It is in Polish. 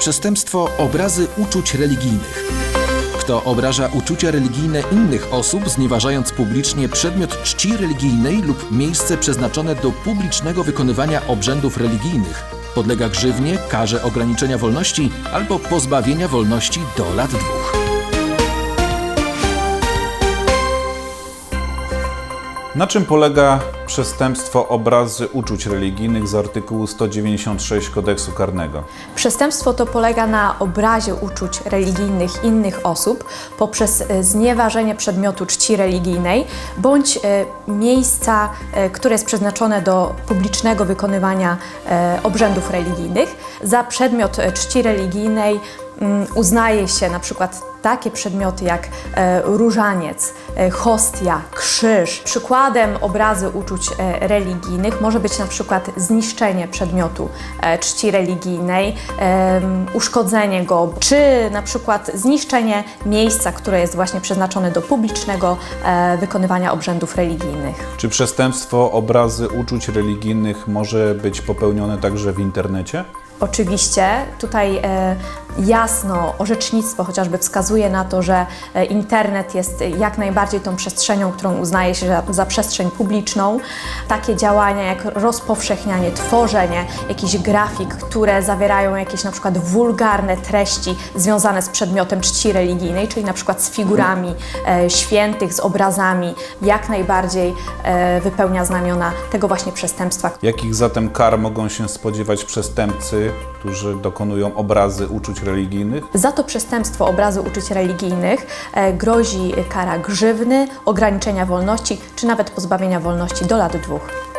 Przestępstwo obrazy uczuć religijnych. Kto obraża uczucia religijne innych osób, znieważając publicznie przedmiot czci religijnej lub miejsce przeznaczone do publicznego wykonywania obrzędów religijnych, podlega grzywnie, karze ograniczenia wolności albo pozbawienia wolności do lat dwóch. Na czym polega przestępstwo obrazy uczuć religijnych z artykułu 196 kodeksu karnego? Przestępstwo to polega na obrazie uczuć religijnych innych osób poprzez e, znieważenie przedmiotu czci religijnej bądź e, miejsca, e, które jest przeznaczone do publicznego wykonywania obrzędów religijnych. Za przedmiot czci religijnej mm, uznaje się na przykład takie przedmioty jak e, różaniec, e, hostia, krzyż. Przykładem obrazy uczuć e, religijnych może być na przykład zniszczenie przedmiotu czci religijnej, uszkodzenie go, czy na przykład zniszczenie miejsca, które jest właśnie przeznaczone do publicznego wykonywania obrzędów religijnych. Czy przestępstwo obrazy uczuć religijnych może być popełnione także w internecie? Oczywiście tutaj e, jasno orzecznictwo chociażby wskazuje na to, że e, internet jest jak najbardziej tą przestrzenią, którą uznaje się za, za przestrzeń publiczną. Takie działania jak rozpowszechnianie, tworzenie jakichś grafik, które zawierają jakieś na przykład wulgarne treści związane z przedmiotem czci religijnej, czyli na przykład z figurami e, świętych, z obrazami, jak najbardziej e, wypełnia znamiona tego właśnie przestępstwa, Jakich zatem kar mogą się spodziewać przestępcy, którzy dokonują obrazy uczuć religijnych? Za to przestępstwo obrazy uczuć religijnych e, grozi kara grzywny, ograniczenia wolności czy nawet pozbawienia wolności do lat dwóch.